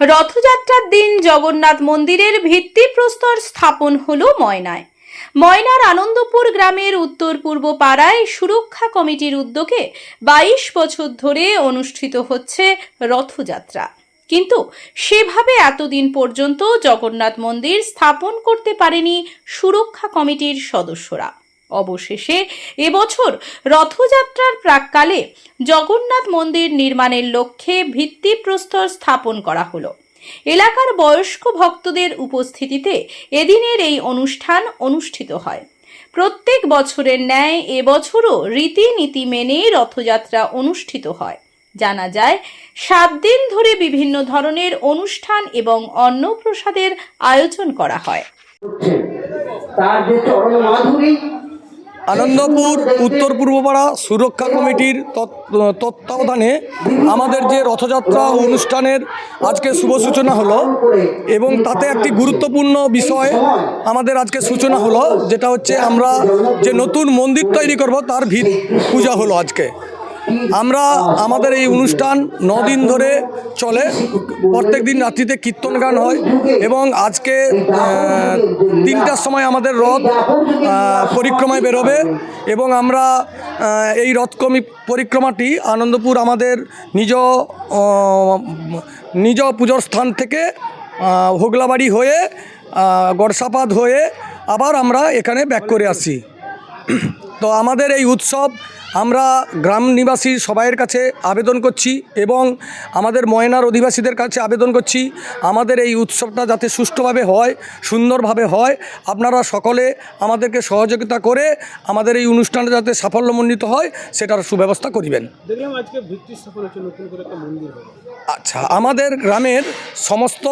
রথযাত্রার দিন জগন্নাথ মন্দিরের ভিত্তিপ্রস্তর স্থাপন হল ময়নায়। ময়নার আনন্দপুর গ্রামের উত্তর পূর্ব পাড়ায় সুরক্ষা কমিটির উদ্যোগে বাইশ বছর ধরে অনুষ্ঠিত হচ্ছে রথযাত্রা। কিন্তু সেভাবে এতদিন পর্যন্ত জগন্নাথ মন্দির স্থাপন করতে পারেনি সুরক্ষা কমিটির সদস্যরা। অবশেষে এবছর রথযাত্রার প্রাককালে জগন্নাথ মন্দির নির্মাণের লক্ষ্যে ভিত্তিপ্রস্তর স্থাপন করা হলো। এলাকার বয়স্ক ভক্তদের উপস্থিতিতে এদিনের এই অনুষ্ঠান অনুষ্ঠিত হয়। প্রত্যেক বছরের ন্যায় এবছরও রীতিনীতি মেনে রথযাত্রা অনুষ্ঠিত হয়। জানা যায়, সাত দিন ধরে বিভিন্ন ধরনের অনুষ্ঠান এবং অন্নপ্রসাদের আয়োজন করা হয়। তার যে চরণ মাধুরী আনন্দপুর, উত্তর পূর্বপাড়া সুরক্ষা কমিটির তত্ত্বাবধানে আমাদের যে রথযাত্রা অনুষ্ঠানের আজকে শুভ সূচনা হলো এবং তাতে একটি গুরুত্বপূর্ণ বিষয় আমাদের আজকে সূচনা হলো, যেটা হচ্ছে আমরা যে নতুন মন্দির তৈরি করব, তার ভিত পূজা হলো আজকে। আমরা আমাদের এই অনুষ্ঠান দিন ধরে চলে। প্রত্যেক দিন রাত্রিতে কীর্তন গান হয় এবং আজকে তিনটার সময় আমাদের রথ পরিক্রমায় বেরোবে এবং আমরা এই রথ কমি পরিক্রমাটি আনন্দপুর আমাদের নিজ নিজ পুজোর স্থান থেকে হোগলাবাড়ি হয়ে গড়সাপাত হয়ে আবার আমরা এখানে ব্যাক করে আসি তো আমাদের এই উৎসব আমরা গ্রাম নিবাসী সবাইয়ের কাছে আবেদন করছি এবং আমাদের ময়নার অধিবাসীদের কাছে আবেদন করছি। আমাদের এই উৎসবটা যাতে সুষ্ঠুভাবে হয় সুন্দরভাবে হয় আপনারা সকলে আমাদেরকে সহযোগিতা করে আমাদের এই অনুষ্ঠানটা যাতে সাফল্যমণ্ডিত হয় সেটার সুব্যবস্থা করিবেন। আচ্ছা আমাদের গ্রামের সমস্ত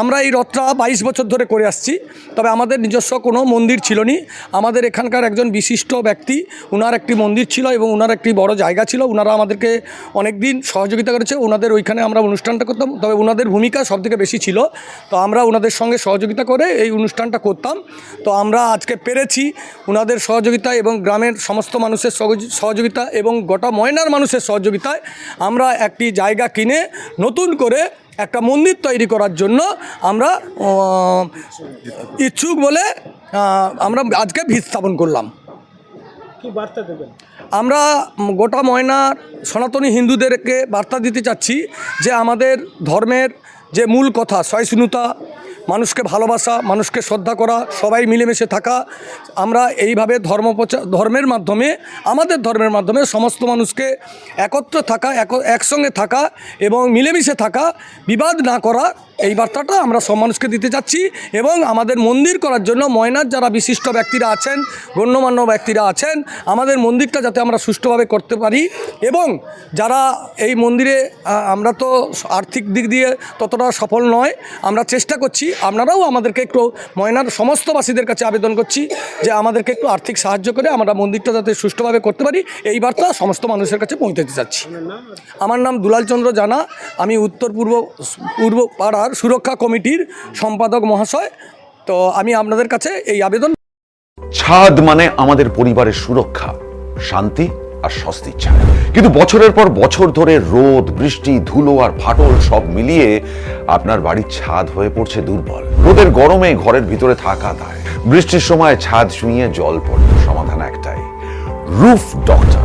আমরা এই রথটা বাইশ বছর ধরে করে আসছি তবে আমাদের নিজস্ব কোনো মন্দির ছিল নি আমাদের এখানকার একজন বিশিষ্ট ব্যক্তি উনার একটি মন্দির ছিল এবং ওনার একটি বড় জায়গা ছিল। ওনারা আমাদেরকে অনেক দিন সহযোগিতা করেছে। ওনাদের ওইখানে আমরা অনুষ্ঠানটা করতাম। তবে ওনাদের ভূমিকা সবথেকে বেশি ছিল। তো আমরা ওনাদের সঙ্গে সহযোগিতা করে এই অনুষ্ঠানটা করতাম। তো আমরা আজকে পেরেছি ওনাদের সহযোগিতা এবং গ্রামের সমস্ত মানুষের সহযোগি- সহযোগিতা এবং গোটা ময়নার মানুষের সহযোগিতায় আমরা একটি জায়গা কিনে নতুন করে একটা মন্দির তৈরি করার জন্য আমরা ইচ্ছুক বলে আমরা আজকে ভিত স্থাপন করলাম। আমরা গোটা ময়নার সনাতনী হিন্দুদেরকে বার্তা দিতে চাচ্ছি যে আমাদের ধর্মের যে মূল কথা, সহিষ্ণুতা, মানুষকে ভালোবাসা, মানুষকে শ্রদ্ধা করা, সবাই মিলেমিশে থাকা, আমরা এইভাবে ধর্ম ধর্মের মাধ্যমে, আমাদের ধর্মের মাধ্যমে সমস্ত মানুষকে একত্র থাকা, এক- একসঙ্গে থাকা এবং মিলেমিশে থাকা, বিবাদ না করা এই বার্তাটা আমরা সব মানুষকে দিতে চাচ্ছি এবং আমাদের মন্দির করার জন্য ময়নার যারা বিশিষ্ট ব্যক্তিরা আছেন, গণ্যমান্য ব্যক্তিরা আছেন, আমাদের মন্দিরটা যাতে আমরা সুষ্ঠুভাবে করতে পারি এবং যারা এই মন্দিরে আমরা তো আর্থিক দিক দিয়ে ততটা সফল নয়, আমরা চেষ্টা করছি, আপনারাও আমাদেরকে একটু ময়নার সমস্তবাসীদের কাছে আবেদন করছি যে আমাদেরকে একটু আর্থিক সাহায্য করে আমরা মন্দিরটা যাতে সুষ্ঠুভাবে করতে পারি। এই বার্তা সমস্ত মানুষের কাছে পৌঁছাতে চাচ্ছি আমার নাম দুলাল চন্দ্র জানা, আমি উত্তর পূর্ব পূর্ব পাড়ার সুরক্ষা কমিটির সম্পাদক মহাশয়। তো আমি আপনাদের কাছে এই আবেদন ছাদ মানে আমাদের পরিবারের সুরক্ষা, শান্তি আর স্বস্তির কিন্তু বছরের পর বছর ধরে রোদ, বৃষ্টি, ধুলো আর ফাটল সব মিলিয়ে আপনার বাড়ির ছাদ হয়ে পড়ছে দুর্বল। রোদের গরমে ঘরের ভিতরে থাকা দায়। বৃষ্টির সময় ছাদ ছুঁয়ে জল পড়ে। সমাধান একটাই, রুফ ডক্টর।